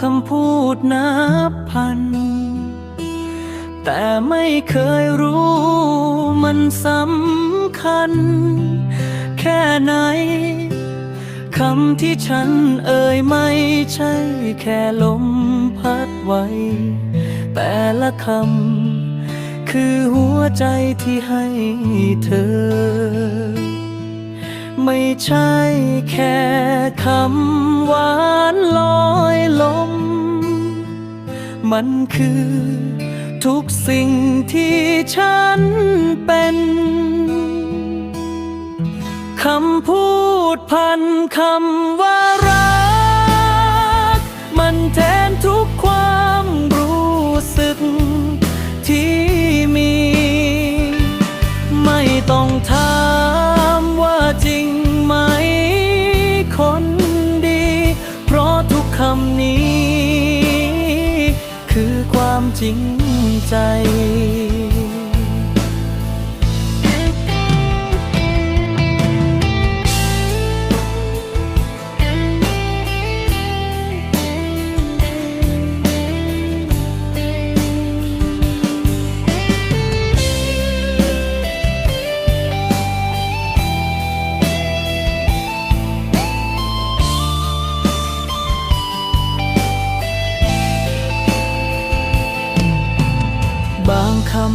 คยฟังคำพูดนับพัน แต่ไม่เคยรู้มันสำคัญ แค่ไหนคำที่ฉันเอ่ยไม่ใช่แค่ลมพัดไว้ แต่ละคำคือหัวใจที่ให้เธอ ไม่ใช่แค่คำหวานลอยลม มันคือทุกสิ่งที่ฉันเป็นคำพูดพันคำว่า จริงใจ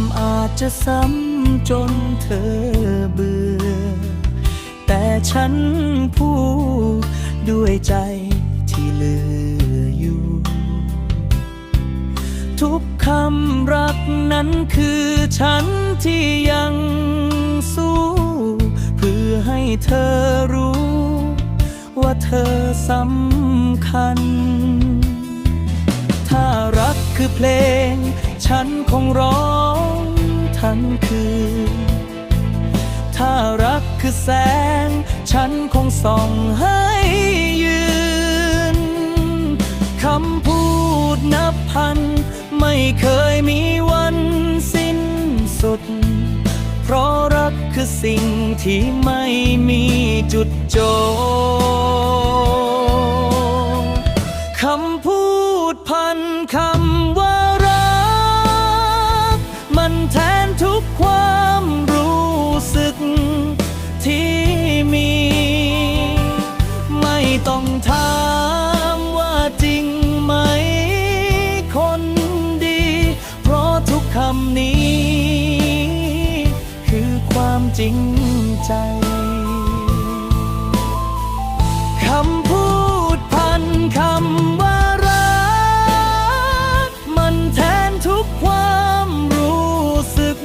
ำอาจจะซ้ำจนเธอเบื่อ แต่ฉันพูดด้วยใจที่เหลืออยู่ ทุกคำรักนั้นคือฉันที่ยังสู้ เพื่อให้เธอรู้ ว่าเธอสำคัญ ถ้ารักคือเพลง ฉันคงร้อง ทั้งคืน ถ้ารักคือแสง ฉันคงส่องให้ยืน คำพูดนับพัน ไม่เคยมีวันสิ้นสุด เพราะรักคือสิ่งที่ไม่มีจุดจบ ริงใจ คำพูดพันคำว่ารัก มันแทนทุกความรู้สึก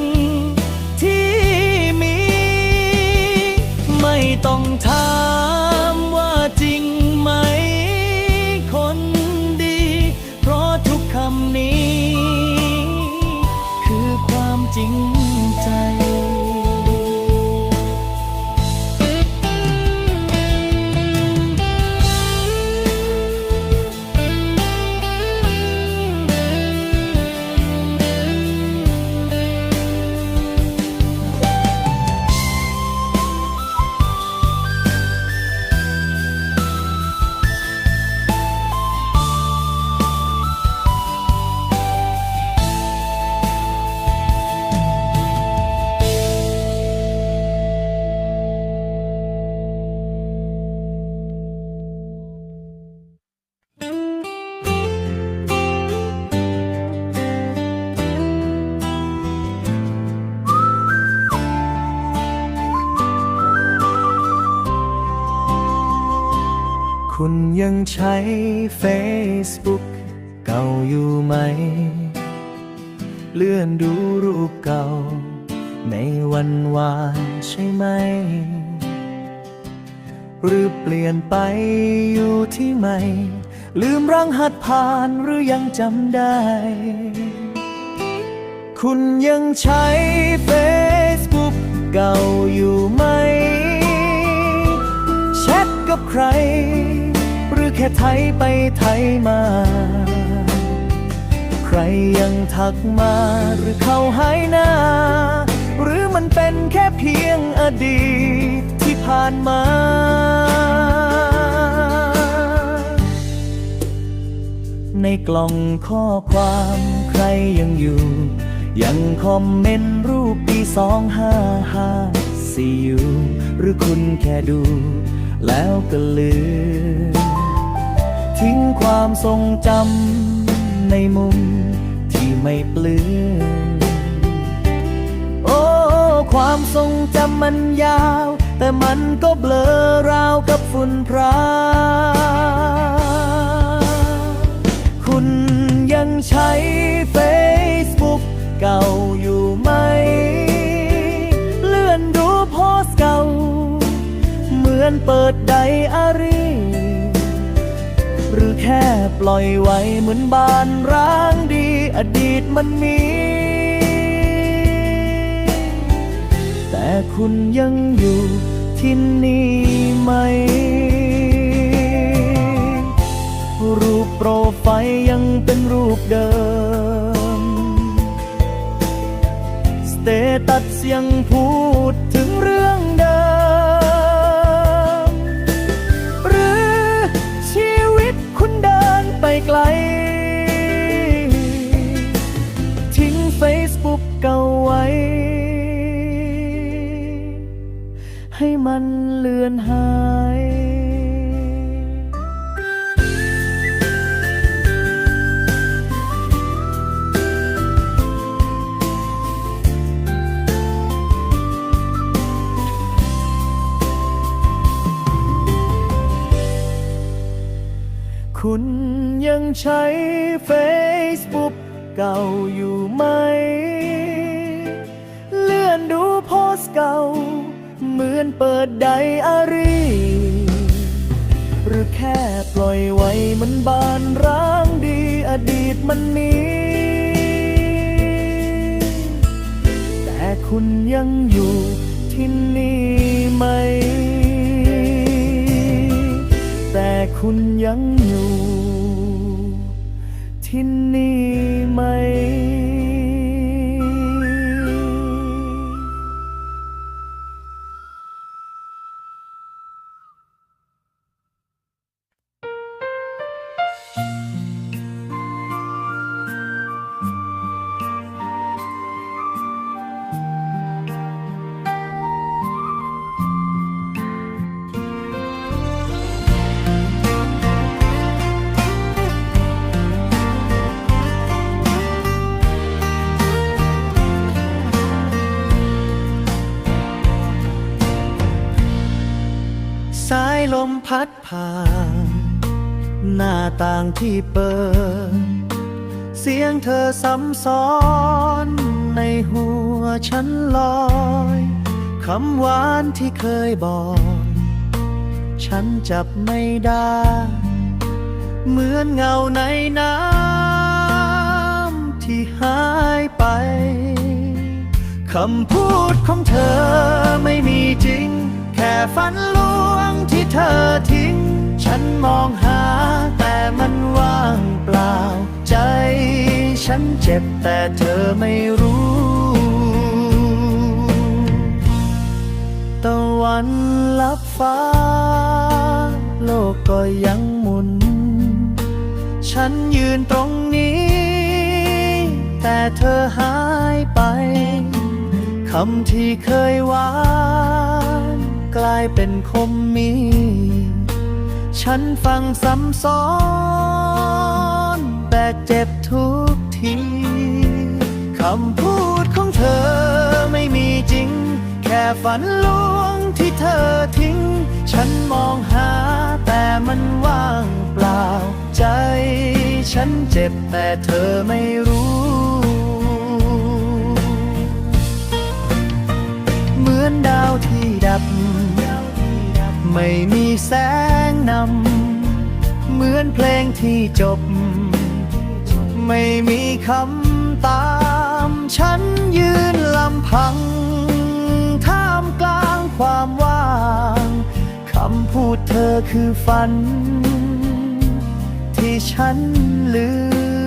ที่มี ไม่ต้องถามว่าจริงไหม คนดี เพราะทุกคำนี้ คือความจริง ใช้ Facebook เก่าอยู่ไหม เลื่อนดูรูปเก่า ในวันวานใช่ไหม หรือเปลี่ยนไปอยู่ที่ใหม่ ลืมรังหัดผ่านหรือยังจำได้ คุณยังใช้ Facebook เก่าอยู่ไหม แชทกับใคร ค่ไทยไปไทยมา ใครยังทักมาหรือเขาหายหน้า หรือมันเป็นแค่เพียงอดีตที่ผ่านมาในกล่องข้อความใครยังอยู่ ยังคอมเมนต์รูปปีสองห้าห้าสี่อยู่ หรือคุณแค่ดู แล้วก็ลืม ทิ้งความทรงจำในมุมที่ไม่เปลือนโอ้ ความทรงจำมันยาว แต่มันก็เบลอราวกับฝุ่นพราคุณยังใช้ Facebook เก่าอยู่ไหม เลื่อนดูโพสเก่า เหมือนเปิดไดอารี่ แค่ปล่อยไว้เหมือนบ้านร้างดี อดีตมันมี แต่คุณยังอยู่ที่นี่ไหม รูปโปรไฟล์ยังเป็นรูปเดิม สเตตัสยังพูด ลือนหายคุณยังใช้ Facebook เก่าอยู่ไหม เลื่อนดูโพสต์เก่า เหมือนเปิดไดอารี่ หรือแค่ปล่อยไว้เหมันบานร้างดีอดีตมันมีแต่คุณยังอยู่ที่นี่ไหม แต่คุณยังอยู่ที่นี่ไหม ลมพัดผ่าน หน้าต่างที่เปิด เสียงเธอซ้ำซ้อนในหัวฉันลอยคำหวานที่เคยบอก ฉันจับไม่ได้ เหมือนเงาในน้ำที่หายไปคำพูดของเธอไม่มีจริง ฝันลวงที่เธอทิ้ง ฉันมองหาแต่มันว่างเปล่า ใจฉันเจ็บแต่เธอไม่รู้ตะวันลับฟ้า โลกก็ยังหมุน ฉันยืนตรงนี้ แต่เธอหายไปคำที่เคยหวาน กลายเป็นคมมี ฉันฟังซ้ำซ้อน แต่เจ็บทุกที คำพูดของเธอไม่มีจริง แค่ฝันลวงที่เธอทิ้ง ฉันมองหาแต่มันว่างเปล่าใจ ฉันเจ็บแต่เธอไม่รู้เหมือนดาวท ไม่มีแสงนำ เหมือนเพลงที่จบ ไม่มีคำตาม ฉันยืนลำพัง ท่ามกลางความว่าง คำพูดเธอคือฝัน ที่ฉันลืม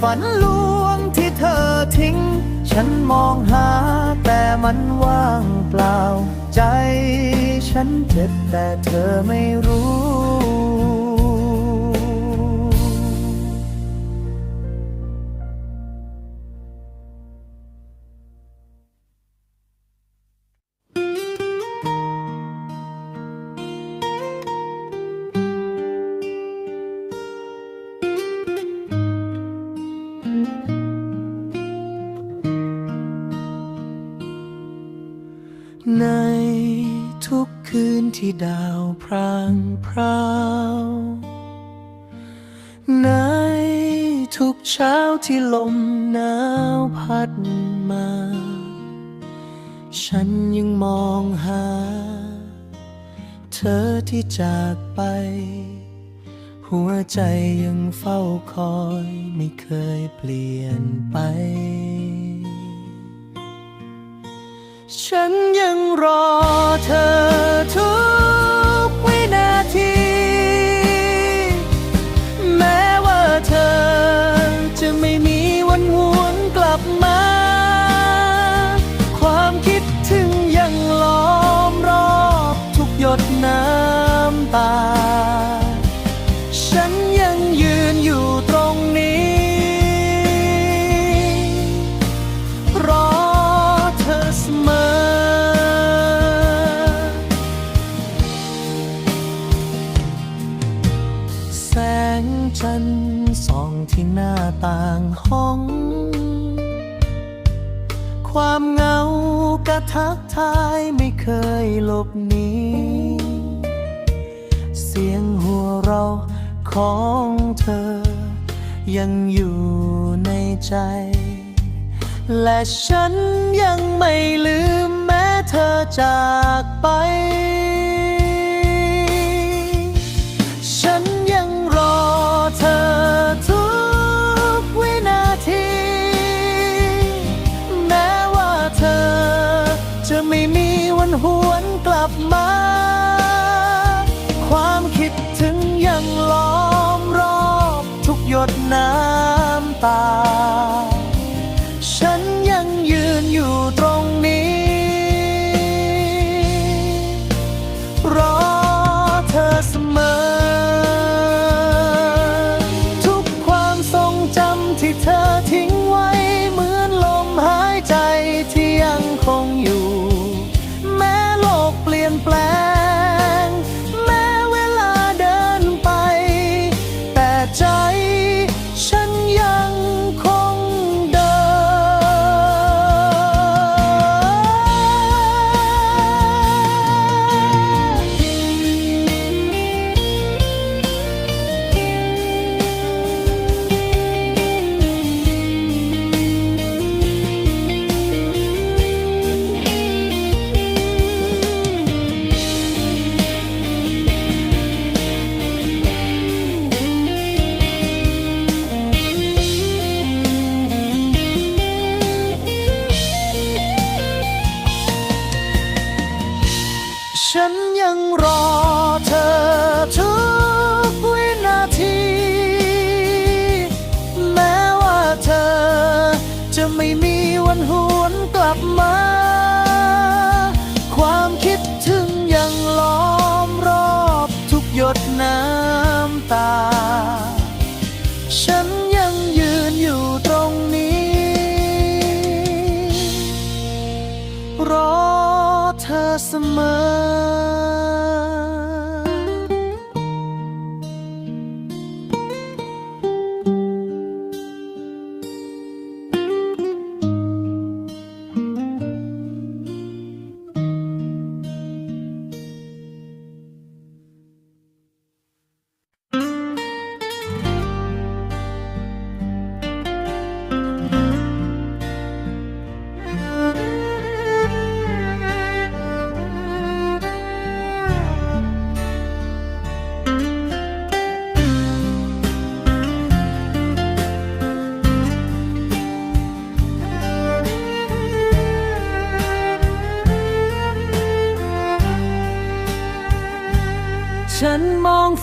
ฝันลวงที่เธอทิ้ง ฉันมองหาแต่มันว่างเปล่า ใจฉันเจ็บแต่เธอไม่รู้ พรางพราวในทุกเช้าที่ลมหนาวพัดมา ฉันยังมองหา เธอที่จากไป หัวใจยังเฝ้าคอยไม่เคยเปลี่ยนไป ฉันยังรอเธอ ของเธอ ยังอยู่ในใจ และฉันยังไม่ลืมแม้เธอจากไป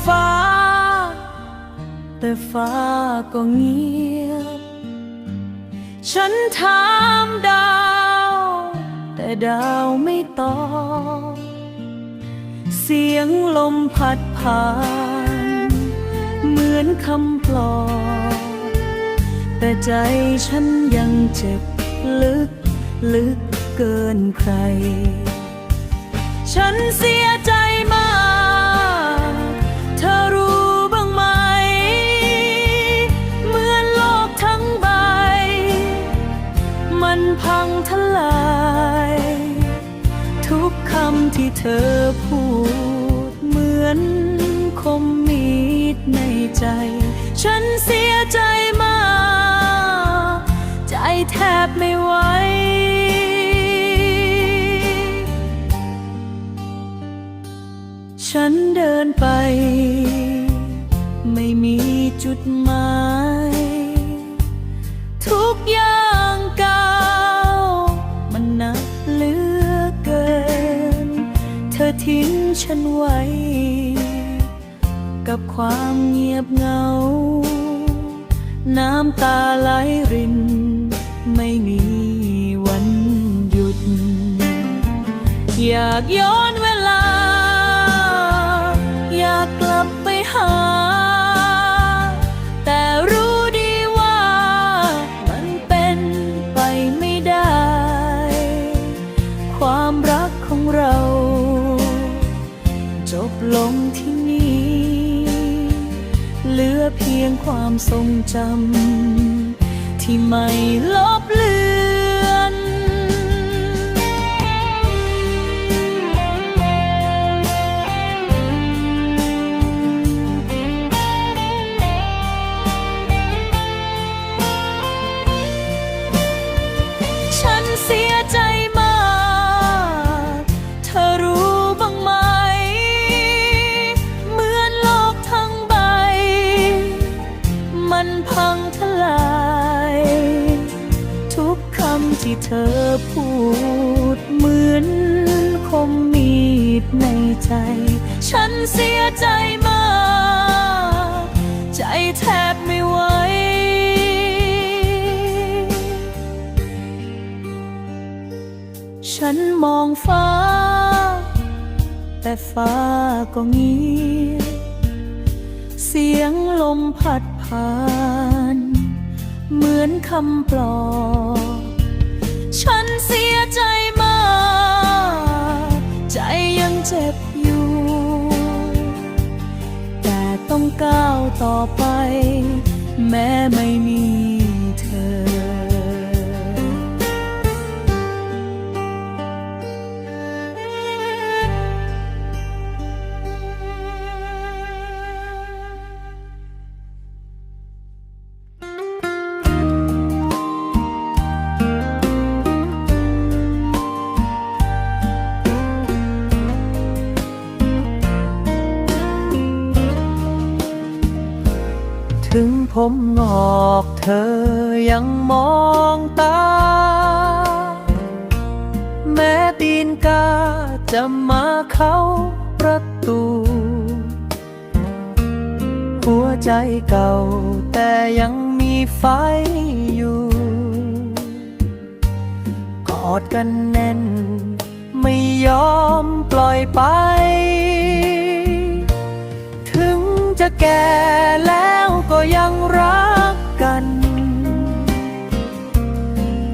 ฟ้า แต่ฟ้าก็เงียบ ฉันถามดาว แต่ดาวไม่ตอบ เสียงลมพัดผ่าน เหมือนคำปลอบ แต่ใจฉันยังเจ็บลึกลึกเกินใคร ฉันเสียใจ ลาย ทุกคำที่เธอพูด เหมือนคมมีดในใจ ฉันเสียใจมาก ใจแทบไม่ไหวฉันเดินไป ไม่มีจุดหมาย ฉันไว้ กับความเงียบเหงา น้ำตาไหลริน ไม่มีวันหยุด อยากย้อน พียงความทรงจำที่ไม่ลบเลือน ที่เธอพูดเหมือนคมมีดในใจ ฉันเสียใจมาก ใจแทบไม่ไหวฉันมองฟ้า แต่ฟ้าก็เงียบเสียงลมพัดผ่าน เหมือนคำปลอบ ฉันเสียใจมาก ใจยังเจ็บอยู่ แต่ต้องก้าวต่อไป แม้ไม่มี ผมงอกเธอยังมองตา แม้ตีนกาจะมาเข้าประตู หัวใจเก่าแต่ยังมีไฟอยู่ กอดกันแน่น ไม่ยอมปล่อยไป จะแก่แล้วก็ยังรักกัน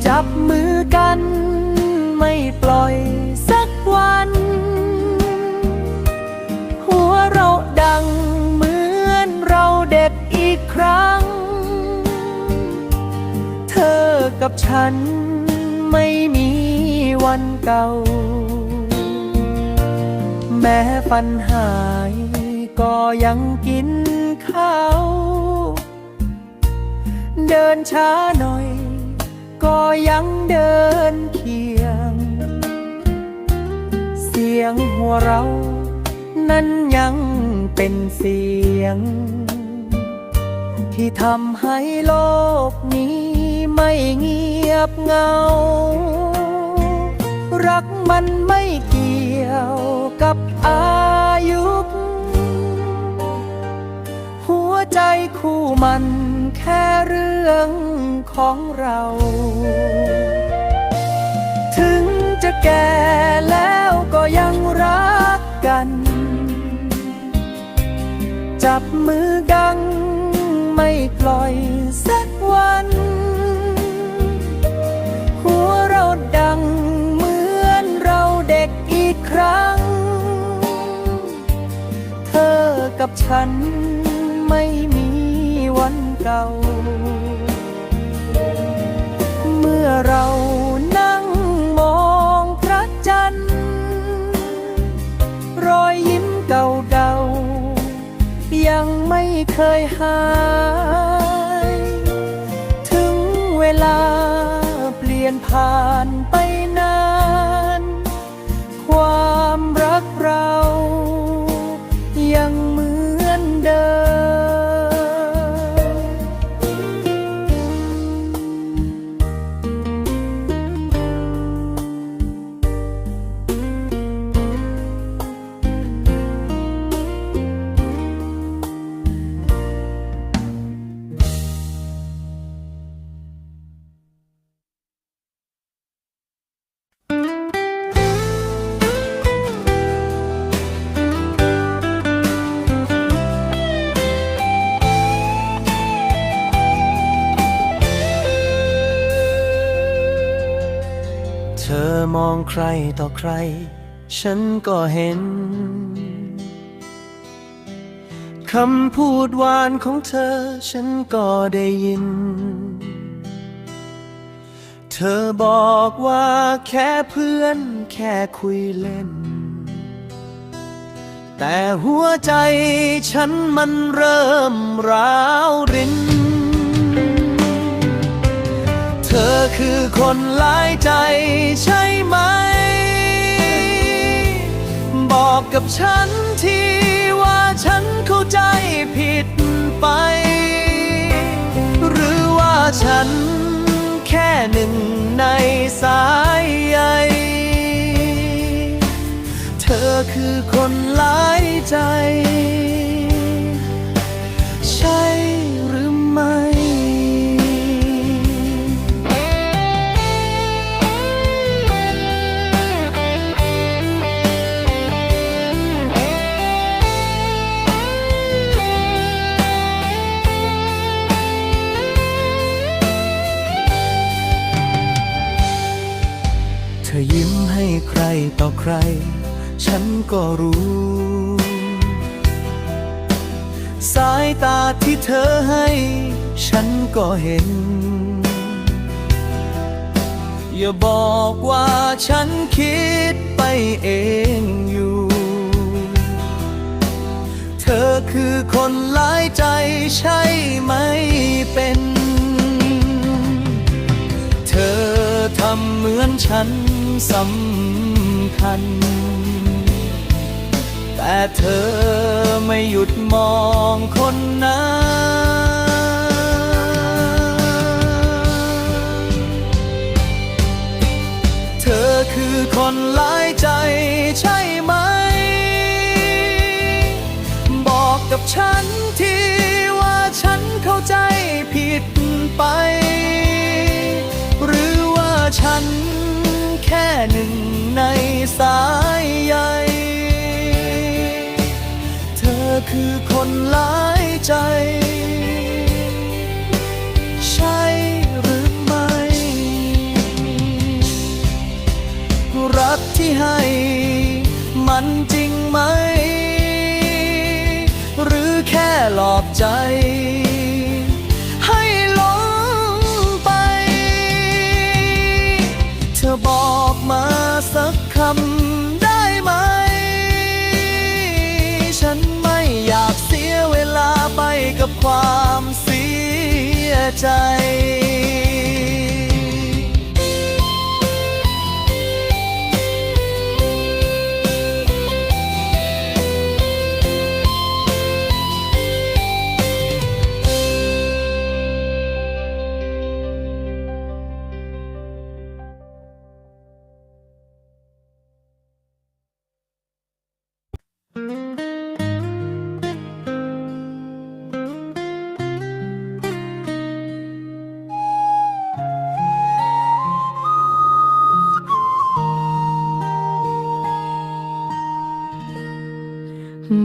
จับมือกันไม่ปล่อยสักวัน หัวเราดังเหมือนเราเด็กอีกครั้ง เธอกับฉันไม่มีวันเก่า แม้ฟันหาย ก็ยังกินข้าว เดินช้าหน่อย ก็ยังเดินเคียง เสียงหัวเรา นั้นยังเป็นเสียง ที่ทำให้โลกนี้ไม่เงียบเงา รักมันไม่เกี่ยวกับอายุ ใจคู่มันแค่เรื่องของเรา ถึงจะแก่แล้วก็ยังรักกัน จับมือกังไม่ปล่อยสักวัน หัวเราดังเหมือนเราเด็กอีกครั้ง เธอกับฉันไม่ เก่า เมื่อเรานั่งมองพระจันทร์ รอยยิ้มเก่าๆยังไม่เคยหาย ถึงเวลาเปลี่ยนผ่านไปนาน ความรักเรา ต่อใคร ฉันก็เห็น คำพูดหวานของเธอ ฉันก็ได้ยิน เธอบอกว่าแค่เพื่อน แค่คุยเล่น แต่หัวใจฉันมันเริ่มร้าวรินเธอคือคนหลายใจใช่ไหม บอกกับฉันทีว่าฉันเข้าใจผิดไป หรือว่าฉันแค่หนึ่งในสายใยเธอคือคนหลายใจ ใช่ ต่อใคร ฉันก็รู้ สายตาที่เธอให้ ฉันก็เห็น อย่าบอกว่าฉันคิดไปเองอยู่ เธอคือคนหลายใจใช่ไหมเป็น เธอำเหมือนฉันสำคัญ แต่เธอไม่หยุดมองคนนั้นเธอคือคนหลายใจใช่ไหม บอกกับฉัน ใจ ใช่หรือไม่ รักที่ให้มันจริงไหม หรือแค่หลอกใจ ใจ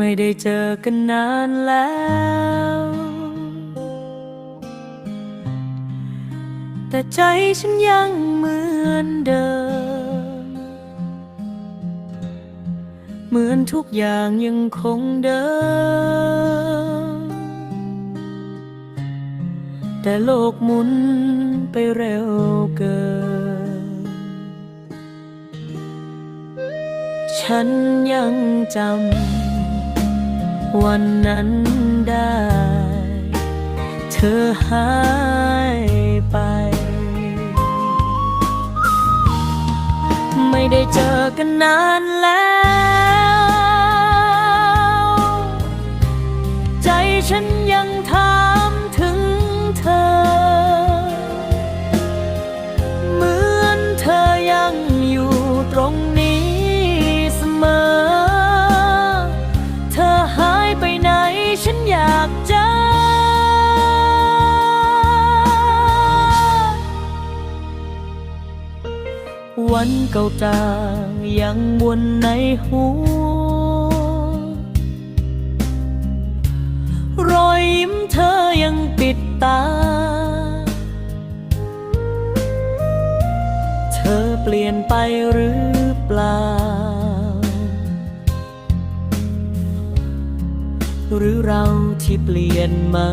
ไม่ได้เจอกันนานแล้ว แต่ใจฉันยังเหมือนเดิม เหมือนทุกอย่างยังคงเดิม แต่โลกหมุนไปเร็วเกิน ฉันยังจำ วันนั้นได้ เธอหายไป ไม่ได้เจอกันนานแล้ว วันเก่าจางยังวนในหัว รอยยิ้มเธอยังปิดตา เธอเปลี่ยนไปหรือเปล่า หรือเราที่เปลี่ยนมา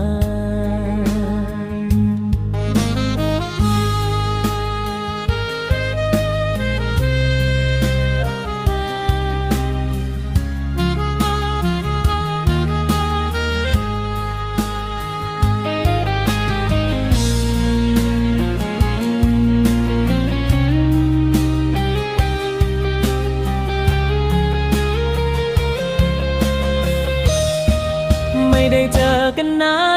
อ